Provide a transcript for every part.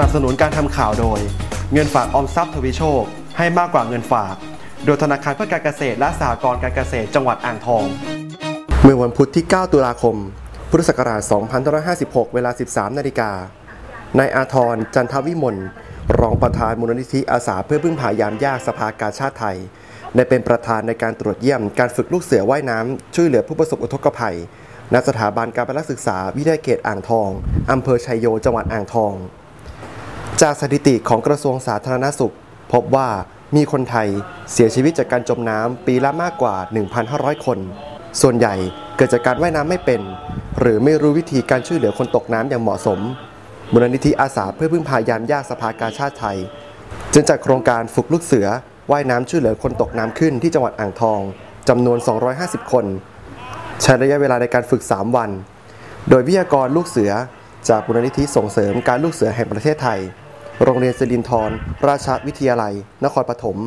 นับสนุนการทำข่าวโดย เงินฝากออมทรัพย์ทวีโชค ให้มากกว่าเงินฝาก โดยธนาคารเพื่อการเกษตรและสหกรณ์การเกษตรจังหวัดอ่างทอง เมื่อวันพุธที่ 9 ตุลาคม พุทธศักราช 2556 เวลา 13 นาฬิกานายอาทรจันทวิมลรองประธานมูลนิธิอาสาเพื่อพึ่งพายามยากสภากาชาติไทย ได้เป็นประธานในการตรวจเยี่ยมการฝึกลูกเสือว่ายน้ำช่วยเหลือผู้ประสบอุทกภัยณสถาบันการพัฒนาศึกษาวิทยาเขตอ่างทองอำเภอชัยโยจังหวัดอ่างทอง จากสถิติของกระทรวงสาธารณสุข พบว่ามีคนไทยเสียชีวิตจากการจมน้ำปีละมากกว่า 1,500 คน ส่วนใหญ่เกิดจากการว่ายน้ำไม่เป็น หรือไม่รู้วิธีการช่วยเหลือคนตกน้ำอย่างเหมาะสมมูลนิธิอาสาเพื่อพึ่งพายามยากสภากาชาติไทย จึงจัดโครงการฝึกลูกเสือว่ายน้ำช่วยเหลือคนตกน้ำขึ้นที่จังหวัดอ่างทองจำนวน 250 คน ใช้ระยะเวลาในการฝึก 3 วัน โดยวิทยากรลูกเสือจากมูลนิธิส่งเสริมการลูกเสือแห่งประเทศไทย โรงเรียนสิรินธรราชวิทยาลัย นครปฐม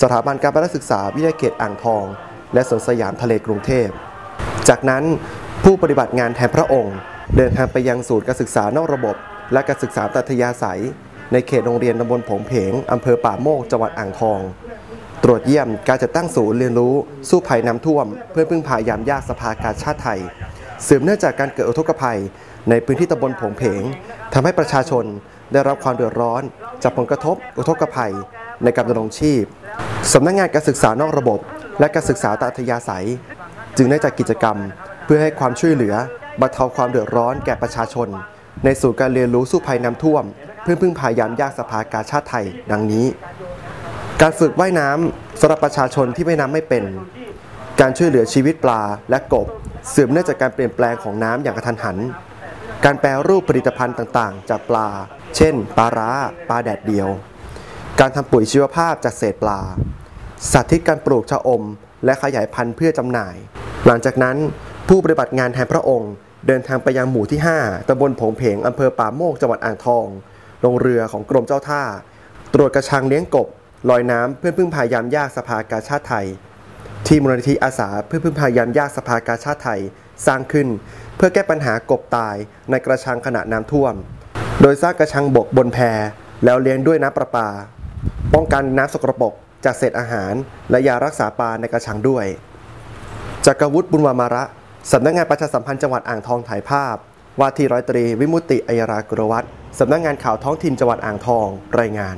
สถาบันการพัฒนาศึกษาวิทยาเขตอ่างทอง และสวนสยามทะเลกรุงเทพ จากนั้นผู้ปฏิบัติงานแทนพระองค์ เดินทางไปยังศูนย์การศึกษานอกระบบ และการศึกษาตัทยาศัย ในเขตโรงเรียนตำบลผงเพงอำเภอป่าโมกจังหวัดอ่างทอง ตรวจเยี่ยมการจัดตั้งศูนย์เรียนรู้สู้ภัยน้ำท่วม เพื่อพึ่งพายามยากสภากาชาติไทยสืบเนื่องจากการเกิดอุทกภัย ในพื้นที่ตำบลผงเพงทำให้ประชาชน ได้รับความเดือดร้อน จากผลกระทบ อุทกภัย ในการดำรงชีพสำนักงงานการศึกษานอกระบบ และการศึกษาตอัธยาศัย จึงได้จัดกิจกรรม เพื่อให้ความช่วยเหลือบรรเทาความเดือดร้อนแก่ประชาชน ในศูนย์การเรียนรู้สู้ภัยน้ำท่วม เพื่อพึ่งพายามยากสภากาชาติไทย ดังนี้ การฝึกว่ายน้ำสำหรับประชาชนที่ว่ายน้ำไม่เป็น การช่วยเหลือชีวิตปลาและกบสืบเนื่องจากการเปลี่ยนแปลงของน้ำอย่างกระทันหัน การแปลรูปผลิตภัณฑ์ต่างๆ จากปลา เช่น ปลาร้า ปลาแดดเดียว การทำปุ๋ยชีวภาพจากเศษปลา สาธิตการปลูกชะอม และขยายพันธุ์เพื่อจำหน่าย หลังจากนั้นผู้ปฏิบัติงานแทนพระองค์ เดินทางไปยังหมู่ที่ 5ตำบลผงเพงอำเภอป่าโมกจังหวัดอ่างทอง ลงเรือของกรมเจ้าท่า ตรวจกระชังเลี้ยงกบ ลอยน้ำเพื่อพึ่งพายามยากสภากาชาติไทย ที่มูลนิธิอาสาเพื่อพึ่งพายามยากสภากาชาติไทย สร้างขึ้น เพื่อแก้ปัญหากบตายในกระชังขณะน้ำท่วม โดยสร้างกระชังบกบนแพแล้วเลี้ยงด้วยน้ำประปา ป้องกันน้ำสกปรกจากเศษอาหาร และยารักษาปลาในกระชังด้วยจักรวุฒิบุญวามาระสำนักงานประชาสัมพันธ์จังหวัดอ่างทองถ่ายภาพ ว่าที่ร้อยตรี วิมุติอัยรากุรวัตรสำนักงานข่าวท้องถิ่นจังหวัดอ่างทองรายงาน